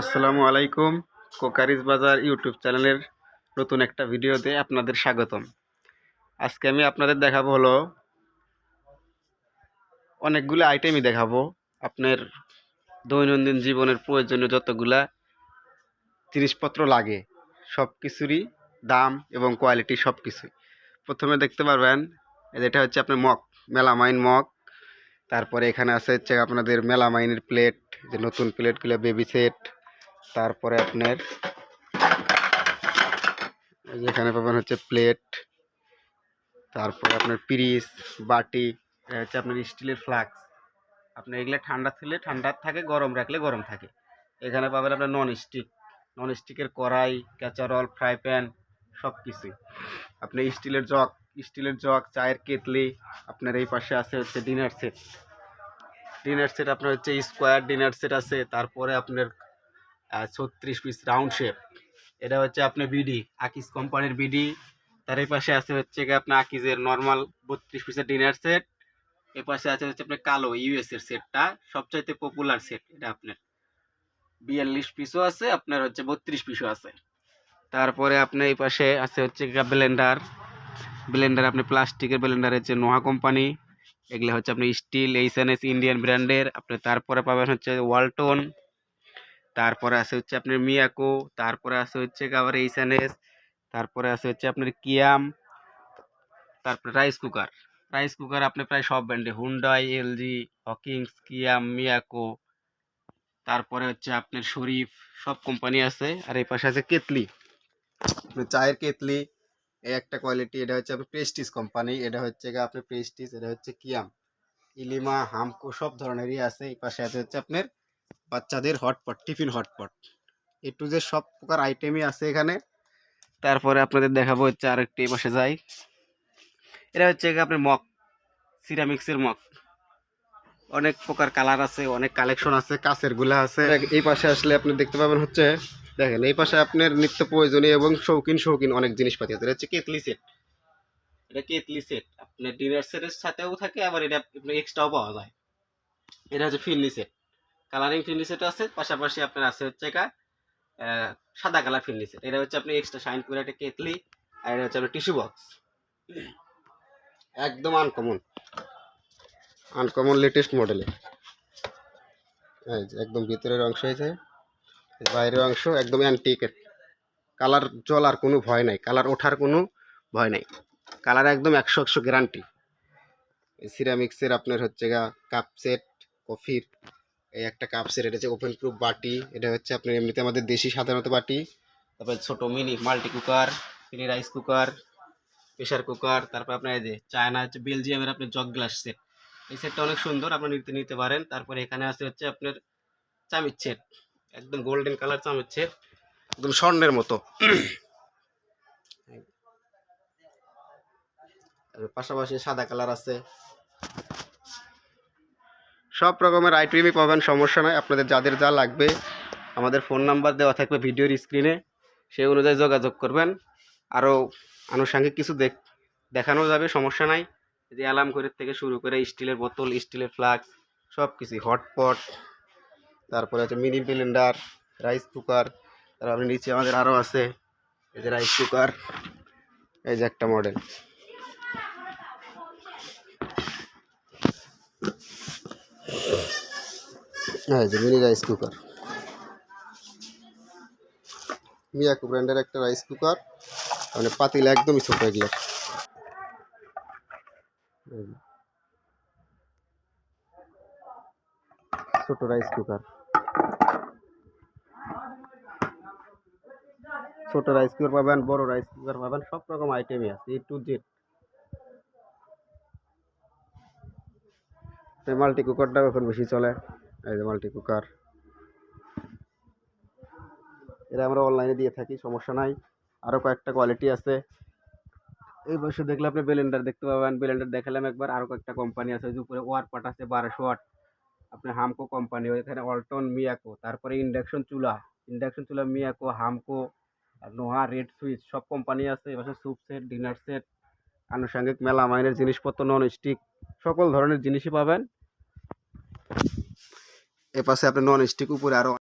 আসসালামু আলাইকুম, কোকারিজ বাজার ইউটিউব চ্যানেলের নতুন একটা ভিডিওতে আপনাদের স্বাগতম। আজকে আমি আপনাদের দেখাবো হলো অনেকগুলো আইটেমই দেখাবো। আপনার দৈনন্দিন জীবনের প্রয়োজনীয় যতগুলা জিনিসপত্র লাগে সব কিছুরই দাম এবং কোয়ালিটি সব কিছুই প্রথমে দেখতে পারবেন, এটা হচ্ছে আপনার মগ, মেলামাইন মগ। তারপরে এখানে আছে হচ্ছে আপনাদের মেলামাইনের প্লেট যে নতুন প্লেটগুলো বেবি সেট তারপরে আপনার এখানে পাবেন হচ্ছে প্লেট, তারপরে আপনার পিরিস, বাটি হচ্ছে আপনার স্টিলের ফ্লাক্স। আপনার এগুলো ঠান্ডা থাকলে ঠান্ডা থাকে, গরম রাখলে গরম থাকে। এখানে পাবেন আপনার নন স্টিক নন স্টিকের কড়াই ক্যাচারল ফ্রাই প্যান সব কিছুই আপনি স্টিলের জগ স্টিলের জগ, চায়ের কেতলি আপনার এই পাশে আছে হচ্ছে ডিনার সেট ডিনার সেট আপনার হচ্ছে স্কোয়ার ডিনার সেট আছে, তারপরে আপনার ছত্রিশ পিস রাউন্ড শেপ এটা হচ্ছে আপনার বিডি আকিস কোম্পানির বিডি তার এই পাশে আছে হচ্ছে আপনার আকিজের নর্মাল বত্রিশ পিসের ডিনার সেট এ পাশে আছে হচ্ছে আপনার কালো ইউএস এর সেটটা সবচাইতে পপুলার সেট এটা আপনার। বিয়াল্লিশ পিসও আছে, আপনার হচ্ছে বত্রিশ পিসও আছে। তারপরে আপনার এই পাশে আছে হচ্ছে ব্লেন্ডার ব্লেন্ডার আপনি প্লাস্টিকের ব্লেন্ডার হচ্ছে নোহা কোম্পানি। এগুলো হচ্ছে আপনি steel H N S Indian ব্র্যান্ডের আপনি তারপরে পাবেন হচ্ছে ওয়ালটন তারপরে আছে হচ্ছে আপনার মিয়াকো, তারপরে আছে হচ্ছে আবার এস, তারপরে আছে হচ্ছে আপনার কিয়াম, তারপরে রাইস কুকার রাইস কুকার আপনি প্রায় সব ব্র্যান্ডে হুন্ডাই এলজি হকিংস কিয়াম, মিয়াকো, তারপরে হচ্ছে আপনার শরীফ, সব কোম্পানি আছে। আর এই পাশে আছে কেতলি। চায়ের কেতলি এই একটা কোয়ালিটি এটা হচ্ছে আপনার প্রেস্টিজ কোম্পানি এটা হচ্ছে আপনার প্রেস্টিজ এটা হচ্ছে কিয়াম। ইলিমা, হামকো, সব ধরনেরই আছে। এই পাশে আছে হচ্ছে আপনার বাচ্চাদের hotpot tiffin hotpot A to যে সব প্রকার আইটেমই আছে এখানে। তারপরে আপনাদের দেখাবো হচ্ছে আরেকটি পাশে যাই। এটা হচ্ছে গিয়ে আপনার মগ সিরামিক্সের মগ। অনেক প্রকার কালার আছে, অনেক কালেকশন আছে কাছেরগুলা আছে এই পাশে আসলে আপনি দেখতে পাবেন হচ্ছে, দেখেন, এই পাশে আপনার নিত্য প্রয়োজনীয় এবং শৌখিন শৌখিন অনেক জিনিসপাতি আছে। এটা হচ্ছে কেতলি সেট এটা কেতলি সেট আপনার ডিনার সেটের সাথেও থাকে, আবার এটা এক্সট্রাও পাওয়া যায়। এটা হচ্ছে ফিরনি সেট কালারিং সেট আছে, পাশাপাশি আপনার আছে হচ্ছে এটা সাদা কালার ফিরনি এটা হচ্ছে আপনি এক্সট্রা শাইন করে একটা কেতলি আর এটা হচ্ছে আপনার টিস্যু বক্স একদম আনকমন আনকমন লেটেস্ট মডেলের একদম ভিতরের অংশ হয়েছে বাইরের অংশ একদম অ্যান্টিকের কালার জলার কোনো ভয় নাই কালার ওঠার কোনো ভয় নাই। কালার একদম একশো একশো গ্যারান্টি সিরামিক্সের আপনার হচ্ছে গা কাপ সেট কফির এই একটা কাপ সেট এটা হচ্ছে ওপেন প্রুফ বাটি, এটা হচ্ছে আপনার এমনিতে আমাদের দেশি সাধারণত বাটি। তারপরে ছোটো mini multi cooker mini rice cooker pressure cooker তারপর আপনার এই যে চায়না হচ্ছে বেলজিয়ামের আপনার জগ গ্লাস সেট এই সেটটা অনেক সুন্দর আপনি নিতে নিতে পারেন। তারপরে এখানে আছে হচ্ছে আপনার চামিচ সেট একদম গোল্ডেন কালার চামিচ সেট একদম স্বর্ণের মতো। পাশাপাশি সাদা কালার আছে। সব রকমের আইটেমই পাবেন, সমস্যা নয় আপনাদের যাদের যা লাগবে, আমাদের ফোন নাম্বার দেওয়া থাকবে ভিডিওর স্ক্রিনে সেই অনুযায়ী যোগাযোগ করবেন। আরও আনুষঙ্গিক কিছু দেখ দেখানো যাবে, সমস্যা নাই। যে অ্যালার্ম ঘড়ির থেকে শুরু করে স্টিলের বোতল স্টিলের ফ্লাক্স সব কিছুই হটপট তারপরে হচ্ছে মিনি ব্লেন্ডার রাইস কুকার তারপরে নিচে আমাদের আরও আছে। এই যে রাইস কুকার এই যে একটা মডেল হ্যাঁ যে মিনি রাইস কুকার মিয়াকো ব্র্যান্ডের একটা রাইস কুকার মানে পাতিল একদমই ছোট এগুলো। ছোট রাইস কুকার ছোট রাইস কুকার পাবেন, বড় রাইস কুকার পাবেন সব রকম আইটেমই আছে এ টু জেড মাল্টি কুকারটাও এখন বেশি চলে। এই যে মাল্টি কুকার এটা আমরা অনলাইনে দিয়ে থাকি, সমস্যা নাই। আরও কয়েকটা কোয়ালিটি আছে। এই বছর দেখলে আপনি ব্লেন্ডার দেখতে পাবেন। ব্লেন্ডার দেখালাম একবার আরও কয়েকটা কোম্পানি আছে। ওই উপরে ওয়ার পাট আছে, বারোশো ওয়াট। আপনি হামকো কোম্পানি এখানে অল্টন মিয়াকো তারপরে ইন্ডাকশন চুলা। ইন্ডাকশন চুলা মিয়াকো হামকো নোহা রেড সুইচ সব কোম্পানি আছে। এবছর স্যুপ সেট ডিনার সেট আনুষঙ্গিক, মেলা, মাইনের জিনিসপত্র নন স্টিক সকল ধরনের জিনিসই পাবেন। এ পাশে আপনি নন স্টিক উপরে আরও